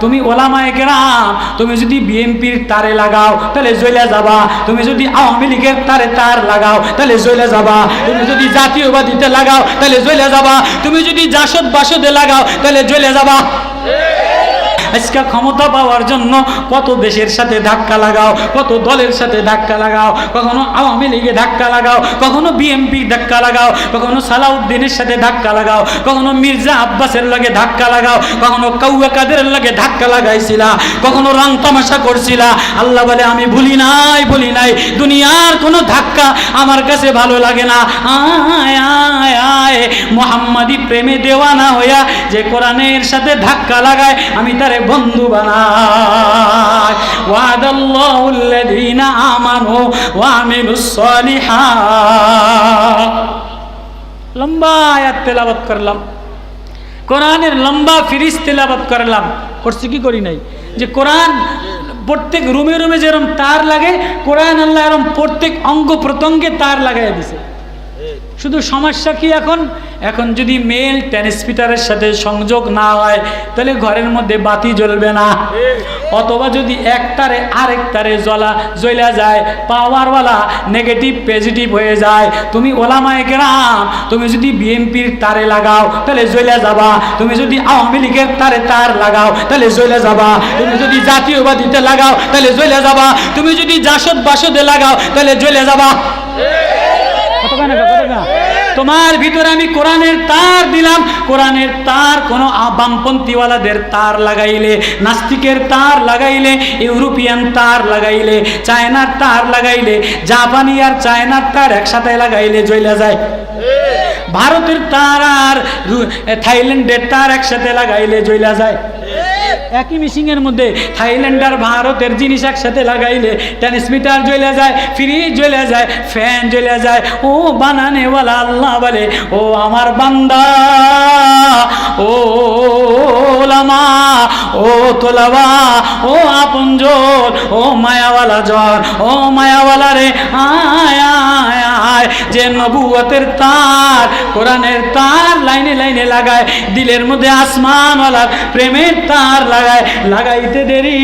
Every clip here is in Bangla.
তুমি ওলামায় কেরাম, তুমি যদি বিএনপির তারে লাগাও, তাহলে জ্বলে যাবা। তুমি যদি আওয়ামী লীগের তারে তার লাগাও, তাহলে জ্বলে যাবা। তুমি যদি জাতীয়বাদীতে লাগাও, তাহলে জ্বলে যাবা। তুমি যদি জাসদ বাসদে লাগাও, তাহলে জ্বলে যাবা। আজকে ক্ষমতা পাওয়ার জন্য কত দেশের সাথে ধাক্কা লাগাও, কত দলের সাথে ধাক্কা লাগাও, কখনো আওয়ামী লীগে ধাক্কা লাগাও, কখনো বিএনপি ধাক্কা লাগাও, কখনো সালাউদ্দিনের সাথে ধাক্কা লাগাও, কখনো মির্জা আব্বাসের লগে ধাক্কা লাগাও, কখনো কাউয়া কাদের লগে ধাক্কা লাগাইছিলা, কখনো রং তামাশা করছিলা। আল্লাহ বলে, আমি ভুলি নাই ভুলি নাই, দুনিয়ার কোনো ধাক্কা আমার কাছে ভালো লাগে না। আয় আয় আয়, মোহাম্মদী প্রেমে দেওয়ানা হইয়া যে কোরআনের সাথে ধাক্কা লাগায়, আমি তারে বন্ধু ওয়াদাল্লাহুল্লাযীনা আমানু ওয়া আমিলুস লম্বা আয়াত তেলাওয়াত করলাম। কোরআনের লম্বা ফিরিস তেলাওয়াত করলাম। করছি কি করি নাই? যে কোরআন প্রত্যেক রুমে রুমে যেরকম তার লাগে, কোরআন আল্লাহ এরকম প্রত্যেক অঙ্গ প্রত্যঙ্গে তার লাগাই দিছে। শুধু সমস্যা কি এখন? এখন যদি মেল ট্রান্সমিটারের সাথে সংযোগ না হয়, তাহলে ঘরের মধ্যে বাতি জ্বলবে না। অথবা যদি এক তারে আরেক তারে জ্বলা জ্বলা যায় পাওয়ারওয়ালা নেগেটিভ পজিটিভ হয়ে যায়। তুমি ওলামায় কেরাম, তুমি যদি বিএনপির তারে লাগাও, তাহলে জ্বলে যাবা। তুমি যদি আওয়ামী লীগের তারে তার লাগাও, তাহলে জ্বলা যাবা। তুমি যদি জাতীয়বাদীতে লাগাও, তাহলে জ্বলে যাবা। তুমি যদি জাসদ বাসদে লাগাও, তাহলে জ্বলে যাবা। কতক্ষণ? তোমার ভিতরে আমি কোরআনের তার দিলাম। কোরআনের তার কোনো বামপন্থীওয়ালাদের তার লাগাইলে, নাস্তিকের তার লাগাইলে, ইউরোপিয়ান তার লাগাইলে, চায়নার তার লাগাইলে, জাপানি আর চায়নার তার একসাথে লাগাইলে জ্বলা যায়। ভারতের তার আর থাইল্যান্ডের তার একসাথে লাগাইলে জ্বলা যায়। একই মেশিনের মধ্যে থাইল্যান্ড আর ভারতের জিনিস একসাথে লাগাইলে ট্রান্সমিটার জ্বলে যায় ফ্রিজ জ্বলে যায় ফ্যান জ্বলে যায়। ও বানানেওয়ালা আল্লাহ বলে, ও আমার বান্দা, ও লামা ও তোলাবা ও আপনজন, ও মায়াওয়ালা জন, ও মায়াওয়ালা রে আয়। আয় যে নবুয়তের তার, কোরআনের তার লাইনে লাইনে লাগায়, দিলের মধ্যে আসমানওয়ালার প্রেমের তার লাগায়, লাগাইতে দেরি,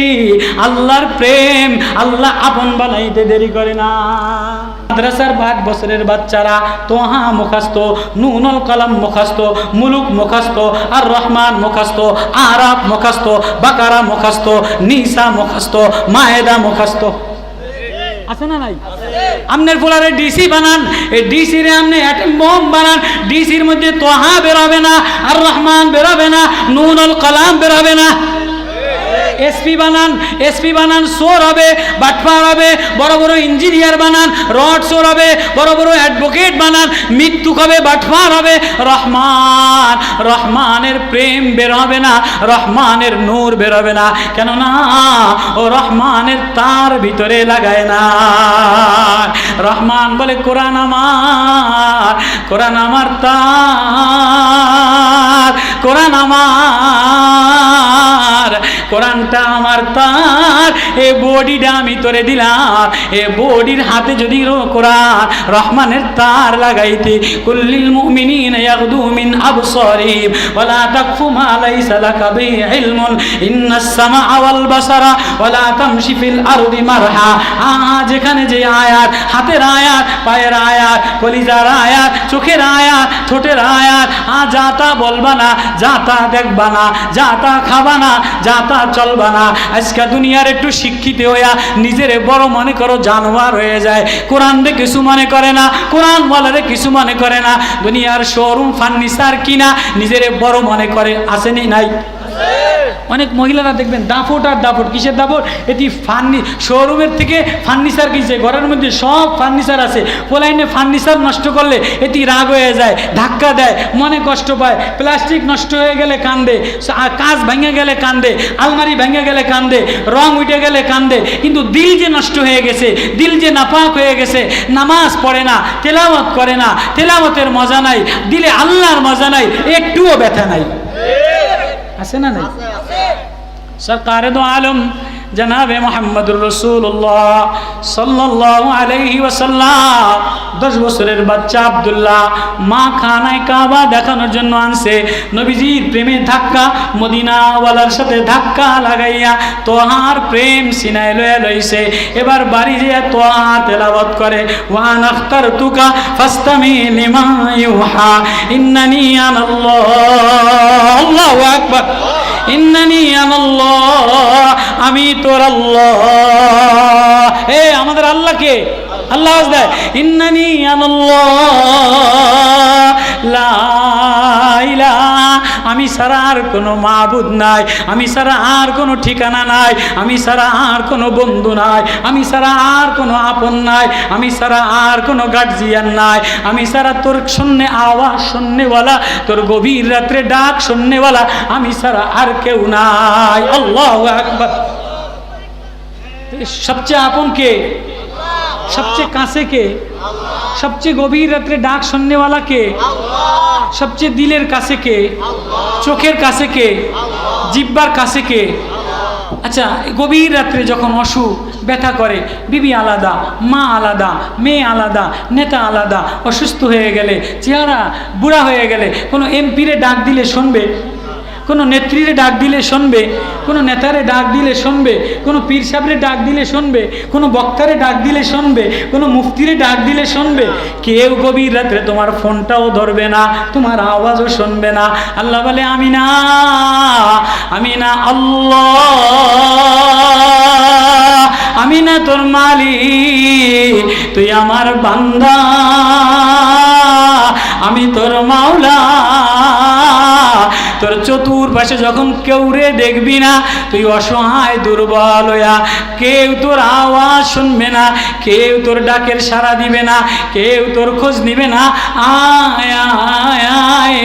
আল্লাহর প্রেম আল্লাহ আপন বানাইতে দেরি করে না। মাদ্রাসার পাঁচ বছরের বাচ্চারা তোহা মুখাস্ত, নুনুল কালাম মুখাস্ত, মুলুক মুখাস্ত আর রহমান মুখাস্ত, আরাফ মুখাস্ত, বাকারা মুখাস্ত, নিসা মুখাস্ত, মায়েদা মুখাস্ত। আছে না নাই? আপনার পোলারে ডিসি বানান, এই ডিসি রে আমনে অ্যাটম বম বানান ডিসির মধ্যে তোহা বেরোবে না, আর রহমান বেরোবে না, নুনুল কালাম বেরোবে না। এসপি বানান এসপি বানান সোর হবে বাটপার হবে, বড় বড় ইঞ্জিনিয়ার বানান রড সোর হবে, বড় বড় অ্যাডভোকেট বানান, মৃত্যু হবে বাটপার হবে? রহমান, রহমানের প্রেম বের হবে না, রহমানের নূর বের হবে না ও রহমানের তার ভিতরে লাগায় না। রহমান বলে, কোরআন আমার কোরআন আমার তার, কোরআন আমার। কোরআনটা আমার তার। এ বডিটা আমি তোরে দিলাম। এ বডির হাতে যদি কোরআন রহমানের তার লাগাইতে, কুল্লিল মুমিনিন ইয়াগদু মিন আবসারিহিম ওয়ালা তাকফু মা লাইসা লাকা বিহি ইলমুন ইন্নাস সামাআ ওয়াল বাসারা, ওয়ালা তামশি ফিল আরদি মারহা। আ যেখানে যে আয়াত, হাতের আয়াত, পায়ের আয়াত, কলিজার আয়াত, চোখের আয়াত, ঠোঁটের আয়াত, আ যা তা বলবা না, যা তা দেখবা না, যা তা খাবা না, যা তা চলবা না। আজকে দুনিয়ার একটু শিক্ষিত হইয়া নিজের বড় মনে করো, জানোয়ার হয়ে যায়। কোরআন রে কিছু মনে করে না কোরআন বলারে কিছু মনে করে না। দুনিয়ার শোরুম ফার্নিচার কিনা নিজের বড় মনে করে, আসেনি নাই। অনেক মহিলারা দেখবেন দাফট আর দাফট। কিসের দাফট? এটি ফার্নি শোরুমের থেকে ফার্নিচার কিনছে। ঘরের মধ্যে সব ফার্নিচার আছে। পোলাইনে ফার্নিচার নষ্ট করলে এটি রাগ হয়ে যায়, ধাক্কা দেয়, মনে কষ্ট পায়। প্লাস্টিক নষ্ট হয়ে গেলে কান্দে কাঁচ ভেঙে গেলে কান্দে, আলমারি ভেঙে গেলে কান্দে, রং উঠে গেলে কান্দে। কিন্তু দিল যে নষ্ট হয়ে গেছে, দিল যে নাপাক হয়ে গেছে, নামাজ পড়ে না, তেলাওয়াত করে না, তেলাওয়াতের মজা নাই, দিলে আল্লাহর মজা নাই, একটুও ব্যথা নাই। আছে না নাই? সরকার দো আলম। জানাবে মোহাম্মদুর রসুল্লাহ সাল্লাহ আলাইহি ওয়াসাল্লাম। দশ বছরের বাচ্চা আব্দুল্লাহ মা খানায় কাবা দেখানোর জন্য আনছে। নবীজির প্রেমে ধাক্কা, মদিনাওয়ালার সাথে ধাক্কা লাগাইয়া তোহার প্রেম সিনায় লয়ে লইছে। এবার বাড়ি যেয়ে তোহা তেলাবত করে, ওয়ান আখতার তুকা ফাস্তামি লিমা ইউহা, ইন্নানি আনাল্লাহ। আল্লাহু আকবার। আমি তোর আল্লাহ। এ আমাদের আল্লাহকে? আল্লাহ ইন্নানি আনাল্লাহ লা আমি সারা আর কোনো মাবুদ নাই। আমি সারা আর কোনো ঠিকানা নাই। আমি সারা আর কোনো বন্ধু নাই। আমি সারা আর কোনো আপন নাই। আমি সারা আর কোনো গার্জিয়ান নাই। আমি সারা তোর শূন্যে আওয়াজ শুননেওয়ালা তোর গভীর রাত্রে ডাক শুননেওয়ালা আমি সারা আর কেউ নাই। আল্লাহ একবার সবচেয়ে আপন কে সবচেয়ে কাছে কে? সবচেয়ে গভীর রাত্রে ডাক শুননেওয়ালা কে? সবচেয়ে দিলের কাছে কে? চোখের কাছে কে? জিব্বার কাছে কে? আচ্ছা গভীর রাত্রে যখন অসুখ ব্যথা করে, বিবি আলাদা, মা আলাদা, মেয়ে আলাদা, নেতা আলাদা, অসুস্থ হয়ে গেলে, চেহারা বুড়া হয়ে গেলে, কোনো এমপিরে ডাক দিলে শুনবে? কোনো নেত্রীরে ডাক দিলে শুনবে, কোনো নেতারে ডাক দিলে শুনবে, কোনো পীর সাহেবরে ডাক দিলে শুনবে, কোনো বক্তারে ডাক দিলে শুনবে, কোনো মুফতিরে ডাক দিলে শুনবে। কেউ গভীর রাত্রে তোমার ফোনটাও ধরবে না, তোমার আওয়াজও শুনবে না। আল্লাহ বলে আমি না আমি না আল্লাহ আমি না তোর মালিক, তুই আমার বান্দা, আমি তোর মাওলা। তোর চতুর্পাশে যখন কেউ রে দেখবি না, তুই অসহায়, দুর্বল হইয়া, কেউ তোর আওয়াজ শুনবে না, কেউ তোর ডাকের সাড়া দিবে না, কেউ তোর খোঁজ নিবে না। আয় আয় আয়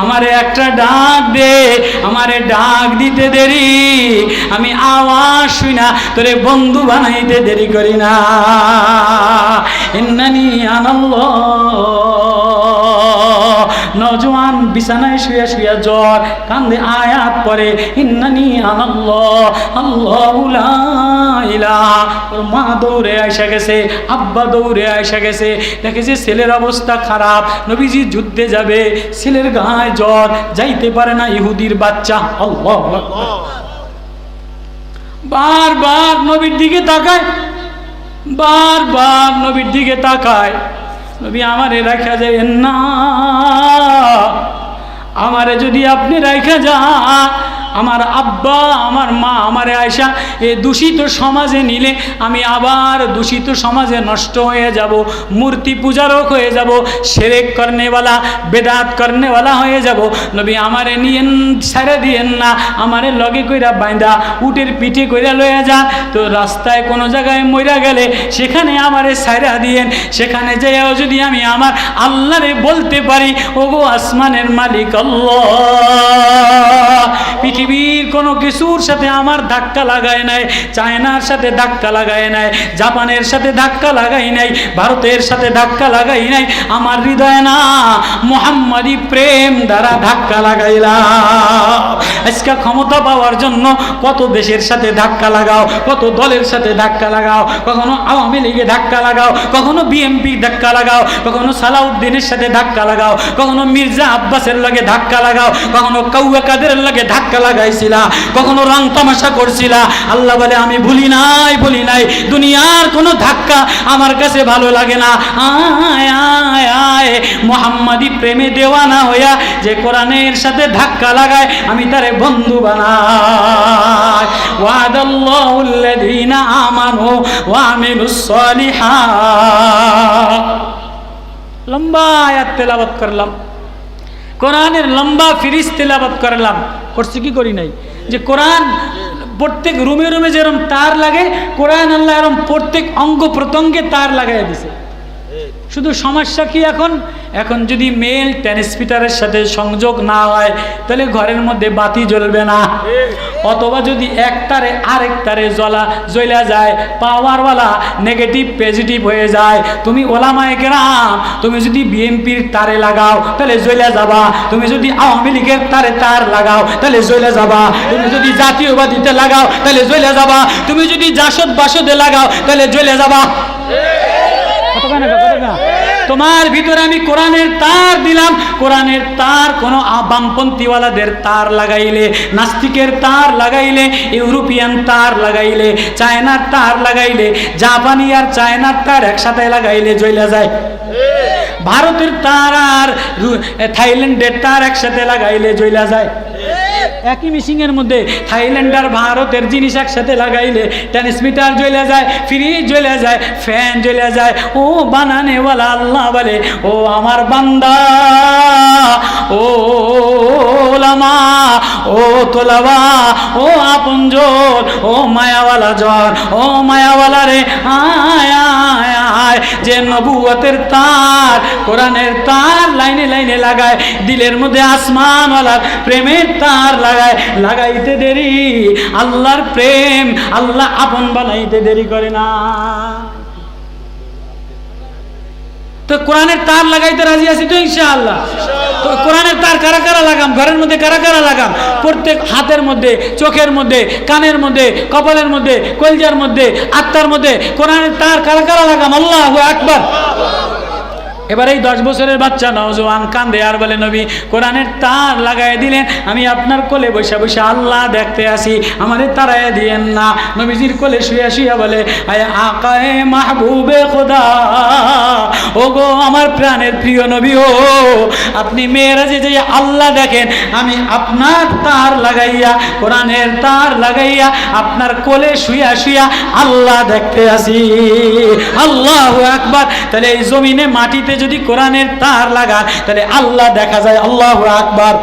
আমারে একটা ডাক দে, আমারে ডাক দিতে দেরি। আমি আওয়াজ শুই না, তোরে বন্ধু বানাইতে দেরি করি না। ইন্নানি আনাল্লাহ। নজওয়ান বিছানায় শুয়ে শুয়ে জ্বর, কান্দে আয়াত পরে ইন্নানি আনাল্লাহ, আল্লাহু লা ইলাহা। ওর মা দৌড়ে আইসা গেছে, আব্বা দৌড়ে আইসা গেছে। দেখে যে ছেলের অবস্থা খারাপ, নবীজি যুদ্ধে যাবে, ছেলের গায়ে জ্বর, যাইতে পারে না ইহুদির বাচ্চা। আল্লাহ বারবার নবীর দিকে তাকায়, বারবার নবীর দিকে তাকায়। নবী আমারে রাখা যায় না আপনি রাখা যান আমার আব্বা, আমার মা, আমারে আয়সা এ দূষিত সমাজে নিলে আমি আবার দূষিত সমাজে নষ্ট হয়ে যাব, মূর্তি পূজারক হয়ে যাব, সেরেক করনেওয়ালা, বেদাত করনেওয়ালা হয়ে যাব। নবী আমারে নিয়েন, ছেড়ে দিয়েন না, আমারে লগে কইরা বাইন্দা, উটের পিঠে কইরা লয়ে যা। তো রাস্তায় কোনো জায়গায় মইরা গেলে সেখানে আমারে ছাইরা দিয়েন, সেখানে যাইয়াও যদি আমি আমার আল্লাহরে বলতে পারি, ওগো আসমানের মালিক আল্লাহ। কোনো কিছুর সাথে আমার ধাক্কা লাগায় নাই, চায়নার সাথে ধাক্কা লাগায় নাই, জাপানের সাথে ধাক্কা লাগাই নাই, ভারতের সাথে ধাক্কা লাগাই নাই, আমার হৃদয় না মোহাম্মদী প্রেম দ্বারা ধাক্কা লাগাইলাম আজকে ক্ষমতা পাওয়ার জন্য কত দেশের সাথে ধাক্কা লাগাও, কত দলের সাথে ধাক্কা লাগাও, কখনো আওয়ামী লীগে ধাক্কা লাগাও, কখনো বিএমপি ধাক্কা লাগাও, কখনো সালাউদ্দিনের সাথে ধাক্কা লাগাও, কখনো মির্জা আব্বাসের লাগে ধাক্কা লাগাও, কখনো কাউয়া কাদের লাগে ধাক্কা লাগাইছিলা কখনো রং তামাশা করছিলা? আল্লাহ বলে, আমি ভুলি নাই ভুলি নাই। দুনিয়ার কোনো ধাক্কা আমার কাছে ভালো লাগে না। আয় আয় আয়, মোহাম্মদী প্রেমে দেওয়ানা হইয়া যে কোরআনের সাথে ধাক্কা লাগায়, আমি তারে বন্ধু বানাই। ওয়াদাল্লাহুল্লাযীনা আমানু ওয়া আমিলুস সালিহাত লম্বা আয়াত তেলাওয়াত করলাম। কোরআনের লম্বা ফিরিস তেলাবাত করালাম। করছি কি করি নাই? যে কোরআন প্রত্যেক রুমে রুমে যেরম তার লাগে, কোরআন আল্লাহ এরম প্রত্যেক অঙ্গ প্রত্যঙ্গে তার লাগাই দিছে। শুধু সমস্যা কি এখন? এখন যদি মেল ট্রান্সমিটারের সাথে সংযোগ না হয়, তাহলে ঘরের মধ্যে বাতি জ্বলবে না। অথবা যদি এক তারে আরেক তারে জ্বলা জ্বলা যায় পাওয়ারওয়ালা নেগেটিভ পজিটিভ হয়ে যায়। তুমি ওলামায় কেরাম, তুমি যদি বিএনপির তারে লাগাও, তাহলে জ্বলে যাবা। তুমি যদি আওয়ামী লীগের তারে তার লাগাও, তাহলে জ্বলে যাবা। তুমি যদি জাতীয়বাদীতে লাগাও, তাহলে জ্বলে যাবা। তুমি যদি জাসদ বাসদে লাগাও, তাহলে জ্বলে যাবা। কতক্ষণ আছে, কতক্ষণ? তোমার ভিতরে আমি কোরআনের তার দিলাম। কোরআনের তার কোনো বামপন্থীওয়ালাদের তার লাগাইলে নাস্তিকের তার লাগাইলে ইউরোপিয়ান তার লাগাইলে চায়নার তার লাগাইলে জাপানি আর চায়নার তার একসাথে লাগাইলে জ্বলে যায়। ভারতের তার আর থাইল্যান্ডের তার একসাথে লাগাইলে জ্বলা যায়। একই মিশিংয়ের মধ্যে থাইল্যান্ড আর ভারতের জিনিস একসাথে লাগাইলে ট্রান্সমিটার জ্বলে যায় ফ্রিজ জ্বলে যায় ফ্যান জ্বলে যায়। ও বানানেওয়ালা আল্লাহ বলে, ও আমার বান্দা, ও লামা ও তোলাবা, ও আপনজন, ও মায়াওয়ালা জ্বর ও মায়াওয়ালা রে আয়। আয় যে নবুয়তের তার, কোরআনের তার লাইনে লাইনে লাগায়, দিলের মধ্যে আসমানওয়ালার প্রেমের তার লাগায়, লাগাইতে দেরি, আল্লাহর প্রেম আল্লাহ আপন বানাইতে দেরি করে না। তো কোরআনের তার লাগাইতে রাজি আছি তো ইনশাআল্লাহ। তো কোরআনের তার কারা কারা লাগাম? ঘরের মধ্যে কারা কারা লাগাম? প্রত্যেক হাতের মধ্যে, চোখের মধ্যে, কানের মধ্যে, কপালের মধ্যে, কলজার মধ্যে, আত্মার মধ্যে কোরআনের তার কারা কারা লাগাম? আল্লাহ আকবার। এবার এই দশ বছরের বাচ্চা নওজোয়ান কান্দে আর বলে, নবী, কোরআনের তার লাগাই দিলেন। আমি আপনার কোলে বসে বসে আল্লাহ দেখতে আসি। আমাদের তারাই দিয়েন না। নবীজির কোলে শুয়ে শুয়ে বলে, আয় আকায়ে মাহবুবে খোদা। ও গো আমার প্রাণের প্রিয় নবী ও, আপনি মেয়েরা যে যে আল্লাহ দেখেন। আমি আপনার তার লাগাইয়া, কোরআনের তার লাগাইয়া, আপনার কোলে শুয়া শুয়া আল্লাহ দেখতে আসি। আল্লাহ একবার তাহলে এই জমিনে মাটিতে যদি কোরআনের তার লাগান, তাহলে আল্লাহ দেখা যায়, আল্লাহ আকবার।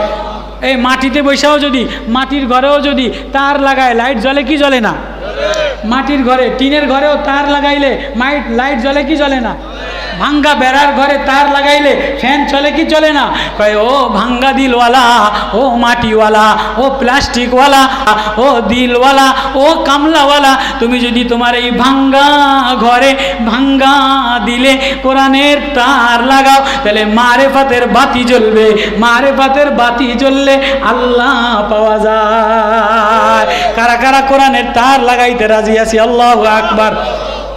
এই মাটিতে বৈশাও যদি, মাটির ঘরেও যদি তার লাগায়, লাইট জ্বলে কি জ্বলে না? মাটির ঘরে, টিনের ঘরেও তার লাগাইলে মাইট, লাইট জ্বলে কি জ্বলে না? ভাঙ্গা বেড়ার ঘরে তার লাগাইলে ফ্যান চলে কি চলে না? কয়, ও ভাঙ্গা দিলওয়ালা, ও মাটিওয়ালা, ও প্লাস্টিকওয়ালা, ও দিলওয়ালা, ও কামলাওয়ালা, তুমি যদি তোমার এই ভাঙ্গা ঘরে ভাঙ্গা দিলে কোরআনের তার লাগাও, তাহলে মারে ফাতের বাতি জ্বলবে মারে ফাতের বাতি জ্বললে আল্লাহ পাওয়া যায়। কারা কারা কোরআনের তার লাগাইতে রাজি আছি? আল্লাহ আকবার।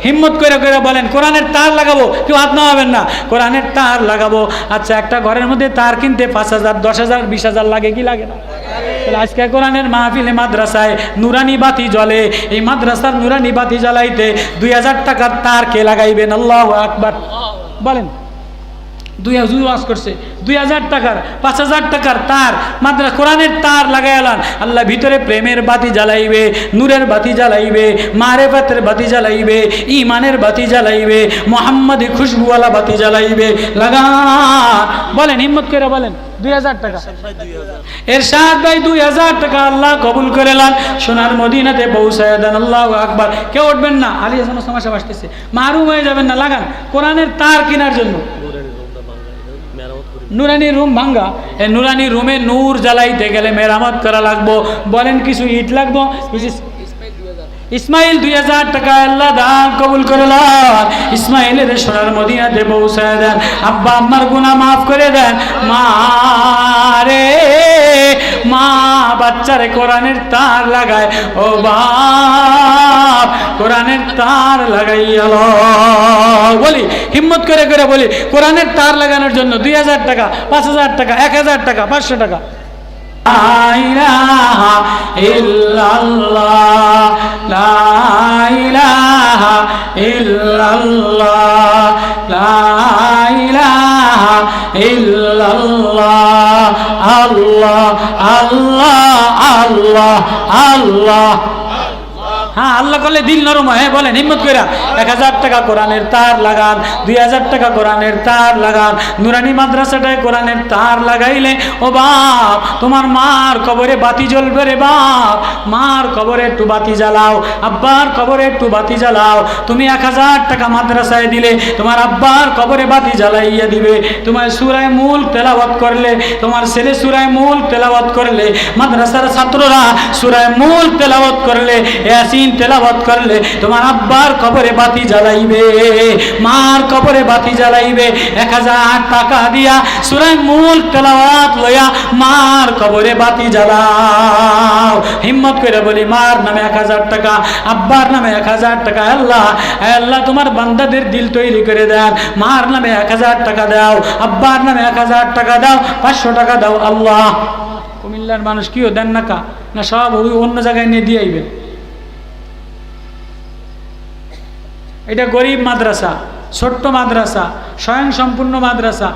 হিম্মত করে করে বলেন, কোরআনের তার লাগাবো? কেউ হাত নামাবেন না। কোরআনের তার লাগাবো। আচ্ছা একটা ঘরের মধ্যে তার কিনতে পাঁচ হাজার, দশ হাজার, বিশ হাজার লাগে কি লাগে না? আজকে কোরআনের মাহফিলে মাদ্রাসায় নুরানি বাতি জ্বলে। এই মাদ্রাসার নুরানি বাতি জ্বালাইতে দুই হাজার টাকার তার কে লাগাইবেন? আল্লাহ আকবার। বলেন। দুই হাজার ওয়াজ করছে। দুই হাজার টাকার, পাঁচ হাজার টাকার তার মাত্র কোরআনের তার লাগাইলান আল্লাহ ভিতরে প্রেমের বাতি জ্বালাইবে, নূরের বাতি জ্বালাইবে, মারেফাতের বাতি জ্বালাইবে ইমানের বাতি জ্বালাইবে, মোহাম্মদী খুশবুওয়ালা বাতি জ্বালাইবে। লাগান বলেন, হিম্মত করে বলেন, দুই হাজার টাকা। এর সাত ভাই, দুই হাজার টাকা আল্লাহ কবুল করে সোনার মদিনাতে আল্লাহ আকবার। কেউ উঠবেন না মারুম হয়ে যাবেন না, লাগান। কোরআনের তার কেনার জন্য। নুরানি রুম ভাঙ্গা। এই নুরানি রুমে নূর জ্বালাইতে গেলে মেরামত করা লাগবো। বলেন কিছু ইট লাগবো? ইসমাইল দুই হাজার টাকা আল্লাহ দান কবুল করলাম। ইসমাইলের সোনার মদিনাতে পৌঁছায় দেন। আব্বা আম্মার গুনাহ মাফ করে দেন। মা রে, মা বাচ্চারে কোরআনের তার লাগায়। ও বাপ কোরআনের তার লাগাইয়াল বলি, হিম্মত করে করে বলি, কোরআনের তার লাগানোর জন্য দুই হাজার টাকা, পাঁচ হাজার টাকা, এক হাজার টাকা, পাঁচশো টাকা। আল্লাহ আল্লাহ আল্লাহ আল্লাহ। হ্যাঁ আল্লাহ করলে দিল নরম হ্যাঁ বলেন, হিম্মত কইরা। এক হাজার টাকা কোরআনের তার লাগান, দুই হাজার টাকা কোরআনের তার লাগান। নুরানি মাদ্রাসাটায় কোরআনের তার লাগাইলে, ও বাপ, তোমার মার কবরে বাতি জ্বলবে রে বাপ। মার কবরে একটু বাতি জ্বালাও, আব্বার কবরে একটু বাতি জ্বালাও। তুমি এক হাজার টাকা মাদ্রাসায় দিলে, তোমার আব্বার কবরে বাতি জ্বালাইয়া দিবে। তোমার সুরায় মূল তেলাওয়াত করলে, তোমার ছেলে সুরায় মূল তেলাওয়াত করলে, মাদ্রাসার ছাত্ররা সুরায় মূল তেলাওয়াত করলে ইয়াসিন তেলাওয়াত করলে তোমার আব্বার কবরে বাতি জ্বালাইবে, মার কবরে বাতি জ্বালাইবে। এক হাজার টাকা দিয়া সুরায় মূল তেলাওয়াত লইয়া মার কবরে বাতি জ্বালাও। হিম্মত করে বলি, মার নামে এক হাজার টাকা, আব্বার নামে এক হাজার টাকা, আল্লাহ আল্লাহ, তোমার বান্দাদের দিল তৈরি করে দেন। মার নামে এক হাজার টাকা দাও, আব্বার নামে এক হাজার টাকা দাও, পাঁচশো টাকা দাও আল্লাহ। কুমিল্লার মানুষ কিও দেন না কা? না সব অন্য জায়গায় নিয়ে দিয়ে আইবেন এটা গরিব মাদ্রাসা, ছোট্ট মাদ্রাসা স্বয়ং সম্পূর্ণ মাদ্রাসা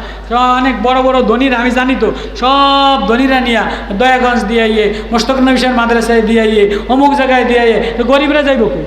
অনেক বড় বড় ধনীরা, আমি জানি তো, সব ধনীরা নিয়া দয়াগঞ্জ দিয়ে ইয়ে মোস্তক মাদ্রাসায় দিয়ে ইয়ে অমুক জায়গায় দিয়ে ইয়ে গরিবরা যাইব কো